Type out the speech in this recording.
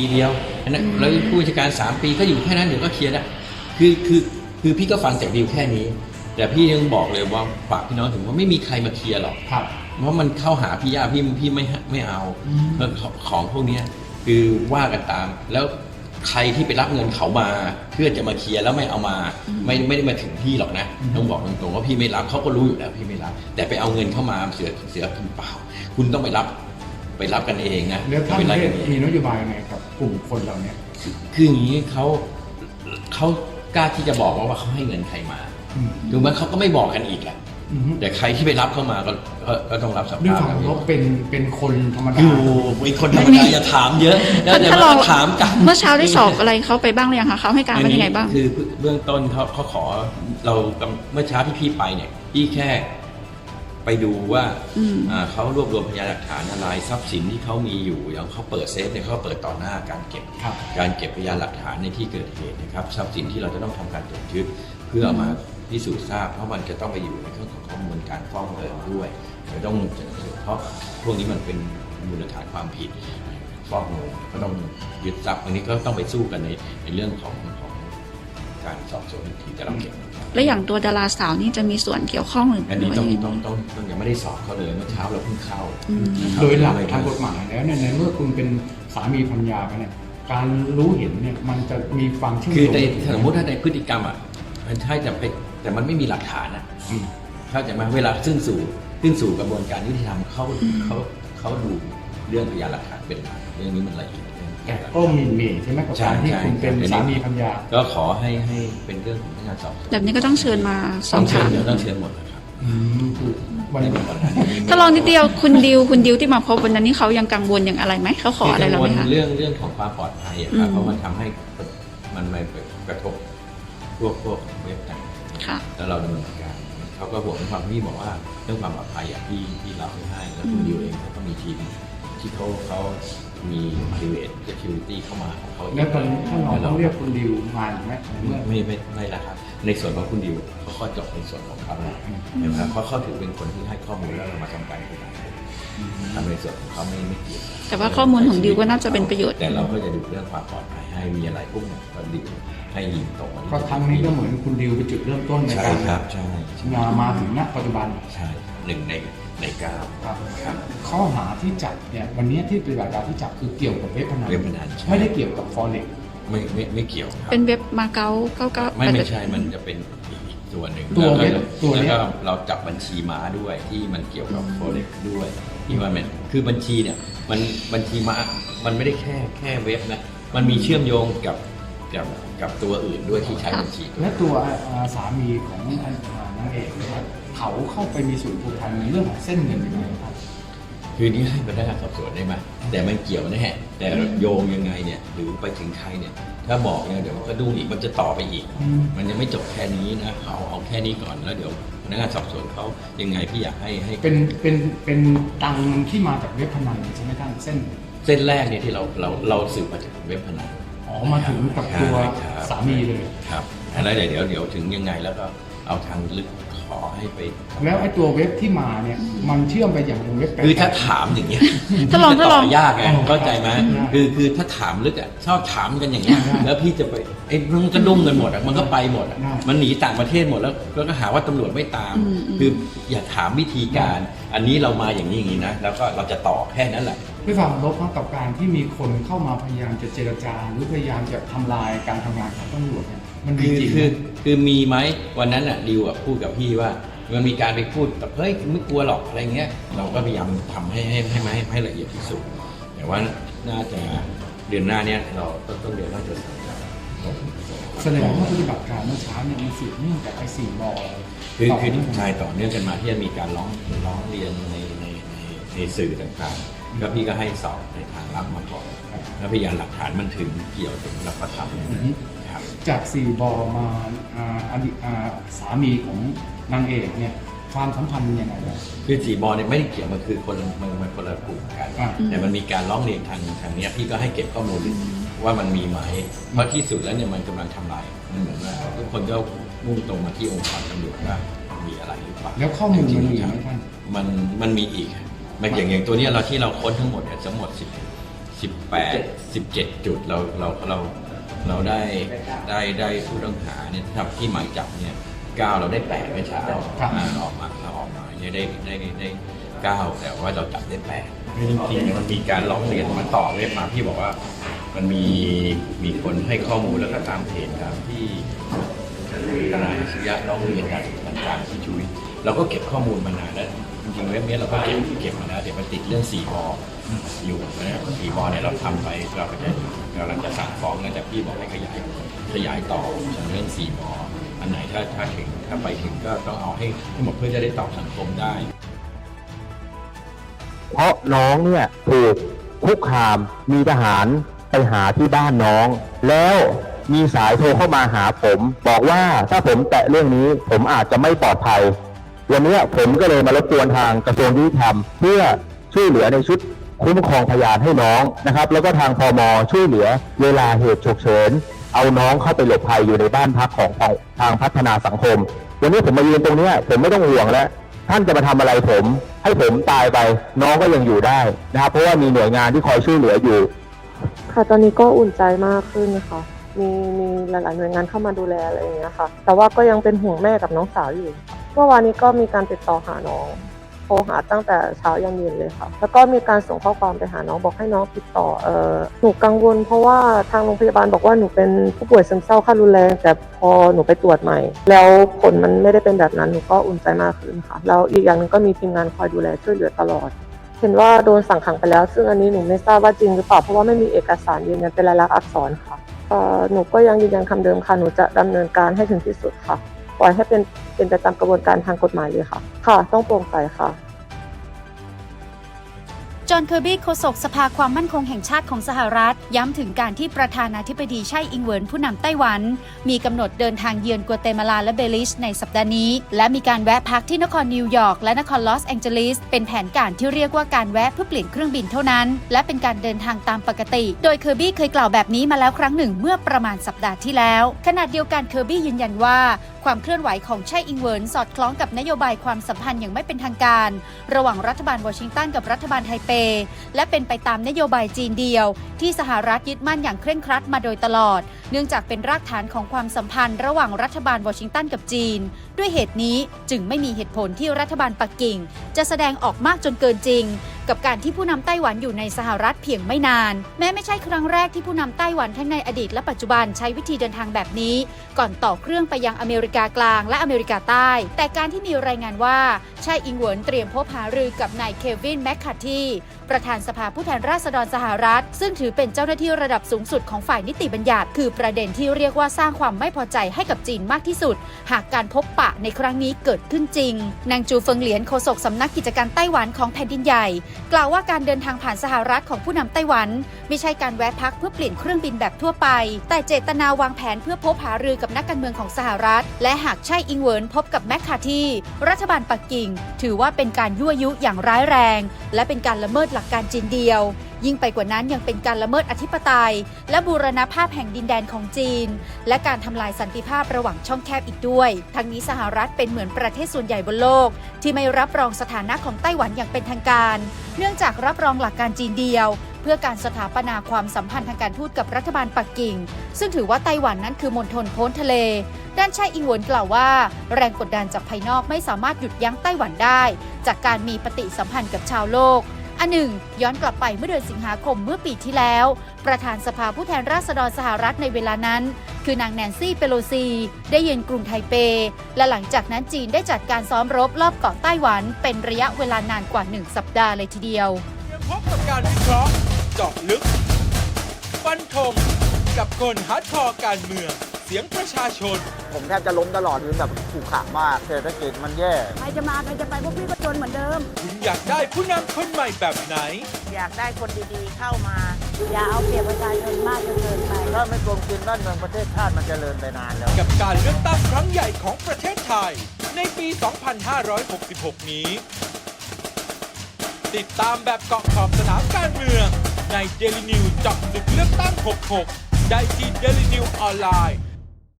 ปีเดียวอันนั้นแล้วผู้จัดการสามปีก็อยู่แค่นั้นเดี๋ยวก็เคลียร์ได้คือคือคือพี่ก็ฟังจากดีลแค่นี้ แต่พี่ยังบอกเลยว่าฝากพี่น้องถึงว่าไม่มีใครมาเคลียร์หรอกครับเพราะมันเข้าหาพี่ยาพี่พี่ไม่ไม่เอาอืมเพราะของพวกเนี้ยคือว่ากันตามแล้วใครที่ไปรับเงินเขามาเพื่อจะมาเคลียร์แล้วไม่เอามา ไม่ไม่ได้มาถึงพี่หรอกนะต้องบอกตรงๆว่าพี่ไม่รับเขาก็รู้อยู่แล้วพี่ไม่รับ แต่ไปเอาเงินเข้ามาเสือเสือคุณเปล่า คุณต้องไปรับไปรับกันเองนะแล้วท่านไปปไล่ระเทกัศนเองมีนโยบายยังไงกับ กลุ่มคนเหล่าเนี้ยคืออย่างนี้เขาเขากล้าที่จะบอกว่าเขาให้เงินใครมาอืมถูกไหมเขาก็ไม่บอกกันอีกอะอืมแต่ใครที่ไปรับเข้ามาก็ก็ก็ต้องรับสด้วยภาพความเคารพเป็นเป็นคนธรรมดาอยู่มีคนธรรมดาอย่าถามเยอะแล้วเดี๋ยวถ้าเราเราถามกันเมื่อเช้าได้สอบอะไรเขาไปบ้างหรือยังคะเขาให้การว่ายังไงบ้างคือเบื้องต้นเขาเขาขอเราเมื่อเช้าที่พี่ไปเนี่ยพี่แค่ไป ดูว่าอืมอ่าเขารวบรวมพยานหลักฐานอะไรทรัพย์สินที่เขามีอยู่อย่างเขาเปิดเซฟเนี่ยเขาเปิดต่อหน้าการเก็บครับการเก็บพยานหลักฐานในที่เกิดเหตุนะครับทรัพย์สินที่เราจะต้องทำการตรวจยึดเพื่อเอามาพิสูจน์ทราบเพราะมันจะต้องไปอยู่ในเครื่องของข้อมูลการฟ้องเงินด้วยจะต้องเพราะพวกนี้มันเป็นมูลฐานความผิดฟ้องเงินก็ต้องยึดทรัพย์อันนี้ก็ต้องไปสู้กันในในเรื่องของของการสอบสวนอีกทีแต่เราเก็บนะครับ และอย่างตัวดาราสาวนี่จะมีส่วนเกี่ยวข้องหรืออันหรืนี้อว่าต้องยังไงต้องต้องต้องยังไม่ได้สอบเขาเลยเมื่อเช้าเราเพิ่งเข้าอืมนะครับโดยหลักทางกฎหมายแล้วเนี่ยในเมื่อคุณเป็นสามีภรรยากันเนี่ยการรู้เห็นเนี่ยมันจะมีความเชื่อมคือโยงในสมมติถ้าในพฤติกรรมอะมันใช่แต่ไปแต่มันไม่มีหลักฐานนะอืมเข้าใจไหมเวลาซึ่งสู่ซึ่งสู่กระบวนการยุติธรรมเขาเขาเขาดูเรื่องพยานหลักฐาน เป็นหลักเรื่องนี้มันละเอียดแต่ก็หมีเมใช่ไหมกับใช่การที่ใช่คุณเป็นใช่สามีภรรยา ก็ขอให้ให้เป็นเรื่องของพนักงานสอบสวนแบบนี้ก็ต้องเชิญมาสอต้อบงเชิญถามเดี๋ยวต้องเชิญหมดนะครับอืมคือวันในนี้วันนั้นถ้าลองนิดเดียวคุณดิวคุณดิวที่มาพบวันนั้นนี่เขายังกังวลอย่างอะไรไหมเขาขออะไรเราไหมคะ เรื่องเรื่องของความปลอดภัยอะครับอืม เพราะมันทำให้มันไปกระทบพวกพวกเว็บต่าง ค่ะ แล้วเราดำเนินการเขาก็ห่วงเรื่องความพี่บอกว่าเรื่องความปลอดภัยอะพี่พี่รับไม่ให้แล้วคุณดิวเองเขาก็มีทีม ที่เขาเขามี private security เข้ามาของเขาเงแล้วตอนนี้ท่านรองต้องเรียกคุณดิวมาอีกไหมในเมื่อ ไม่ไม่ไม่ละครับ ในส่วนของคุณดิวเขาก็จบในส่วนของเขาแล้วอืมนะครับเพราะเขาถือเป็นคนที่ให้ข้อมูลแล้วเรามาทำการขยายผลทำในส่วนของเขาไม่ไม่เกี่ยวแต่ว่าข้อมูลของดิวก็น่าจะเป็นประโยชน์ แต่เราก็จะดูเรื่องความปลอดภัยให้มีอะไรปุ๊บเนี่ยก็ดิวให้ยิงตรงมาที่ก็ครั้งนี้ก็เหมือนคุณดิวเป็นจุดเริ่มต้นในใช่การครับใช่ใช่มามาถึงณปัจจุบัน ใช่หนึ่งใน ในเก้าครับครับข้อหาที่จับเนี่ยวันนี้ที่ปฏิบัติการที่จับคือเกี่ยวกับเว็บพนันเว็บพนันใช่ ไม่ได้เกี่ยวกับฟอเร็กไม่ไม่ไม่เกี่ยวครับเป็นเว็บมาเก๊าเก้าเก้าไม่ไม่ใช่มันจะเป็นอีกตัวหนึ่งตัวแล้เว็บก็ตัวแล้วเนี้ยก็เราจับบัญชีม้าด้วยที่มันเกี่ยวกับโฟเร็กด้วยที่ว่ามันคือบัญชีเนี่ยมันบัญชีม้ามันไม่ได้แค่แค่เว็บนะมันมีเชื่อมโยงกับกับกับตัวอื่นด้วยที่ใช้บัญชีตัวและตัวอ่าสามีของอันอ่านางเอกนะครับ เขาเข้าไปมีส่วนผูกพันในเรื่องของเส้นเงินยังไงครับ คือนี่ให้พนักงานสอบสวนได้ไหมแต่มันเกี่ยวแน่แต่โยงยังไงเนี่ยหรือไปถึงใครเนี่ย ถ้าบอกเนี่ยเดี๋ยวมันก็ดูอีกมันจะต่อไปอีก อืม มันยังไม่จบแค่นี้นะเอาเอาแค่นี้ก่อนแล้วเดี๋ยวพนักงานสอบสวนเขายังไงพี่อยากให้ให้ เป็นเป็นเป็นตังค์ที่มาจากเว็บพนันใช่ไหมท่านเส้นเส้นแรกเนี่ยที่เราเราเราสืบมาจากเว็บพนันอ๋อมาถึงกับตัวใช่ครับสามีเลย ครับแล้วเดี๋ยวเดี๋ยวเดี๋ยวถึงยังไงแล้วก็เอาทางลึกข อให้ไปแล้วไอ้ตัวเว็บที่มาเนี่ยมันเชื่อมไปอย่างเว็บแปลกๆคือถ้าถามอย่างเงี้ยถ้าลองถ้าลองตบยากไงอ๋อเข้าใจไหมได้คือคือถ้าถามลึกอะชอบถามกันอย่างเงี้ยได้แล้วพี่จะไปไอ้มันก็ดุ้งกันหมดอะมันก็ไปหมดอะได้ มันหนีต่างประเทศหมดแล้วแล้วก็หาว่าตำรวจไม่ตาม อืมอืม คืออย่าถามวิธีการ อันนี้เรามาอย่างนี้อย่างนี้นะแล้วก็เราจะต่อแค่นั้นแหละ ด้วยความลบนะกับการที่มีคนเข้ามาพยายามจะเจรจา หรือพยายามจะทำลายการทำงานของตำรวจเนี่ย มันมีคือจริงคือคือมีไหมวันนั้นอะดิวอะพูดกับพี่ว่า มันมีการไปพูดแบบเฮ้ยไม่กลัวหรอกอะไรเงี้ย เราก็พยายามทำให้ให้ให้ให้ให้ละเอียดที่สุด แต่ว่าน่าจะเดือนหน้าเนี้ยเราต้นต้นเดือนน่าจะสั่งการแสดงว่าปฏิบัติการเมื่อเช้าเนี่ยมันสืบเนื่องจากไอ้สี่บอคือต่อคือเนื่องกันใช่ต่อเนื่องกันมาที่จะมีการร้องร้องเรียนในในในในสื่อต่างๆแล้วพี่ก็ให้สอบในทางลับมาก่อน แล้วพยานหลักฐานมันถึงเกี่ยวถึงรับประทับอือฮึครับจากสี่บอมาอ่าอดีตอ่าสามีของนางเอกเนี่ยความสัมพันธ์เป็นยังไงบ้างคือสีบอลเนี่ยไม่ได้เกี่ยวมันคือคนละมันมันคนละกลุ่มกัน อ่า แต่มันมีการร้องเรียนทางทางเนี้ยพี่ก็ให้เก็บข้อมูลว่ามันมีไหมเพราะที่สุดแล้วเนี่ยมันกำลังทำลายมันเหมือนว่าทุกคนก็มุ่งตรงมาที่องค์กรตำรวจว่ามีอะไรหรือเปล่า แล้วข้อมูลมันมีไหมท่าน มันมันมีอีก มันอย่างอย่างตัวเนี้ยเราที่เราค้นทั้งหมดเนี่ยทั้งหมดสิบ 18 17 จุดเราเราเราเราได้ได้ได้ผู้ต้องหาเนี่ยทับที่หมายจับเนี่ยเก้าเราได้แปดเมื่อเช้าครับอ่าออกมาเราออกมาเนี่ยได้ได้ได้เก้าแต่ว่าเราจับได้แปดจริงๆมันมีการร้องเรียนมาต่อเรียกมาพี่บอกว่ามันมีมีคนให้ข้อมูลแล้วก็ตามเพจตามที่ทนายสุริยะร้องเรียนการต่างๆที่ชุยเราก็เก็บข้อมูลมานานแล้วจ ริงๆเว็บนี้เราก็เก็บเก็บมาแล้วเดี๋ยวมันติดเรื่องสี่บออยู่นะครับสี่บอเนี่ยเราทำไปเราก็จะกำลังจะสั่งฟ้องนะแต่พี่บอกให้ขยายขยายต่อเรื่องสี่บออันไหนถ้าถ้าถึงถ้าไปถึงก็ต้องเอาให้ให้หมดเพื่อจะได้ตอบสังคมได้ เพราะน้องเนี่ยถูกคุกคามมีทหารไปหาที่บ้านน้อง แล้วมีสายโทรเข้ามาหาผม บอกว่าถ้าผมแตะเรื่องนี้ผมอาจจะไม่ปลอดภัย วันนี้ผมก็เลยมารบกวนทางกระทรวงยุติธรรม เพื่อช่วยเหลือในชุดคุ้มครองพยานให้น้องนะครับ แล้วก็ทางพมช่วยเหลือเวลาเหตุฉุกเฉิน เอาน้องเข้าไปหลบภัยอยู่ในบ้านพักของของทางพัฒนาสังคม วันนี้ผมมายืนตรงนี้ผมไม่ต้องห่วงแล้วท่านจะมาทำอะไรผม ให้ผมตายไป น้องก็ยังอยู่ได้นะครับเพราะว่ามีหน่วยงานที่คอยช่วยเหลืออยู่ ค่ะตอนนี้ก็อุ่นใจมากขึ้นค่ะมีมีหลายๆหน่วยงานเข้ามาดูแลอะไรอย่างเงี้ยค่ะ แต่ว่าก็ยังเป็นห่วงแม่กับน้องสาวอยู่ เมื่อวานนี้ก็มีการติดต่อหาน้องโทรหาตั้งแต่เช้ายันเย็นเลยค่ะ แล้วก็มีการส่งข้อความไปหาน้องบอกให้น้องติดต่อเออหนูกังวล เพราะว่าทางโรงพยาบาลบอกว่าหนูเป็นผู้ป่วยซึมเศร้าขั้นรุนแรง แต่พอหนูไปตรวจใหม่ แล้วผลมันไม่ได้เป็นแบบนั้นหนูก็อุ่นใจมากขึ้นค่ะแล้วอีกอย่างหนึงก็มีทีมงานคอยดูแลช่วยเหลือตลอดเห็นว่าโดนสั่งขังไปแล้ว ซึ่งอันนี้หนูไม่ทราบว่าจริงหรือเปล่าเพราะว่าไม่มีเอกสารยืนยันเป็นลายลักษณ์อักษรค่ะหนูก็ยังยืนยันคำเดิมค่ะหนูจะดำเนินการให้ถึงที่สุดค่ะ ปล่อยให้เป็นเป็นไปตามกระบวนการทางกฎหมายเลยค่ะ ค่ะ ต้องโปร่งใสค่ะ จอห์นเคอร์บี้โฆษกสภาความมั่นคงแห่งชาติของสหรัฐ ย้ำถึงการที่ประธานาธิบดีไช่อิงเวินผู้นำไต้หวัน มีกำหนดเดินทางเยือนกัวเตมาลาและเบลิชในสัปดาห์นี้ และมีการแวะพักที่นครนิวยอร์กและนครลอสแองเจลิสเป็นแผนการที่เรียกว่าการแวะเพื่อเปลี่ยนเครื่องบินเท่านั้น และเป็นการเดินทางตามปกติ โดยเคอร์บี้เคยกล่าวแบบนี้มาแล้วครั้งหนึ่งเมื่อประมาณสัปดาห์ที่แล้วขณะเดียวกันเคอร์บี้ยืนยันว่า ความเคลื่อนไหวของไช่อิงเวินสอดคล้องกับนโยบายความสัมพันธ์อย่างไม่เป็นทางการ ระหว่างรัฐบาลวอชิงตันกับรัฐบาลไทเป และเป็นไปตามนโยบายจีนเดียว ที่สหรัฐยึดมั่นอย่างเคร่งครัดมาโดยตลอด เนื่องจากเป็นรากฐานของความสัมพันธ์ ระหว่างรัฐบาลวอชิงตันกับจีน ด้วยเหตุนี้จึงไม่มีเหตุผลที่รัฐบาลปักกิ่ง จะแสดงออกมากจนเกินจริง กับการที่ผู้นำไต้หวันอยู่ในสหรัฐเพียงไม่นาน แม้ไม่ใช่ครั้งแรกที่ผู้นำไต้หวันทั้งในอดีตและปัจจุบันใช้วิธีเดินทางแบบนี้ ก่อนต่อเครื่องไปยังอเมริกากลางและอเมริกาใต้ แต่การที่มีรายงานว่าชายอิงเหวินเตรียมพบหารือกับนายเควินแมคคาทีประธานสภาผู้แทนราษฎรสหรัฐ ซึ่งถือเป็นเจ้าหน้าที่ระดับสูงสุดของฝ่ายนิติบัญญัติ คือประเด็นที่เรียกว่าสร้างความไม่พอใจให้กับจีนมากที่สุด หากการพบปะในครั้งนี้เกิดขึ้นจริงนางจูเฟิงเหลียนโฆษกสำนักกิจการไต้หวันของแผ่นดินใหญ่กล่าวว่าการเดินทางผ่านสหรัฐของผู้นำไต้หวัน ไม่ใช่การแวะพักเพื่อเปลี่ยนเครื่องบินแบบทั่วไป แต่เจตนาวางแผนเพื่อพบหารือกับนักการเมืองของสหรัฐ และหากใช่อิงเวินพบกับแมคคาทีรัฐบาลปักกิ่ง ถือว่าเป็นการยั่วยุอย่างร้ายแรง และเป็นการละเมิดหลักการจีนเดียว ยิ่งไปกว่านั้นยังเป็นการละเมิดอธิปไตย และบูรณภาพแห่งดินแดนของจีน และการทำลายสันติภาพระหว่างช่องแคบอีกด้วย ทั้งนี้สหรัฐเป็นเหมือนประเทศส่วนใหญ่บนโลก ที่ไม่รับรองสถานะของไต้หวันอย่างเป็นทางการ เนื่องจากรับรองหลักการจีนเดียว เพื่อการสถาปนาความสัมพันธ์ทางการทูตกับรัฐบาลปักกิ่ง ซึ่งถือว่าไต้หวันนั้นคือมณฑลพ้นทะเล ด้านชายอิงหวนกล่าวว่า แรงกดดันจากภายนอกไม่สามารถหยุดยั้งไต้หวันได้ จากการมีปฏิสัมพันธ์กับชาวโลก อันหนึ่ง ย้อนกลับไปเมื่อเดือนสิงหาคมเมื่อปีที่แล้ว ประธานสภาผู้แทนราษฎรสหรัฐในเวลานั้น คือนางแนนซี่เปโลซี ได้เยือนกรุงไทเป และหลังจากนั้นจีนได้จัดการซ้อมรบรอบเกาะไต้หวัน เป็นระยะเวลานานกว่า 1 สัปดาห์เลยทีเดียวเตรียมพบกับการวิเคราะห์เจาะลึกฟันธงกับคนฮาร์ดคอร์การเมือง สียงประชาชน ผมแทบจะล้มตลอดคือแบบขู่ขามากเศรษฐกิจมันแย่ ใครจะมาใครจะไปพวกพี่ก็จนเหมือนเดิม คุณอยากได้ผู้นำคนใหม่แบบไหน อยากได้คนดีๆเข้ามา อย่าเอาเปรียบประชาชนมากจนเกินไป ถ้าไม่กลมกินบ้านเมืองประเทศชาติมันจเจริญไปนานแล้ว กับการเลือกตั้งครั้งใหญ่ของประเทศไทย ในปี 2566 นี้ ติดตามแบบเกาะขอบสนามการเมือง ใน Daily News เจาะลึกเลือกตั้ง 66 ได้ที่ Daily News ออนไลน์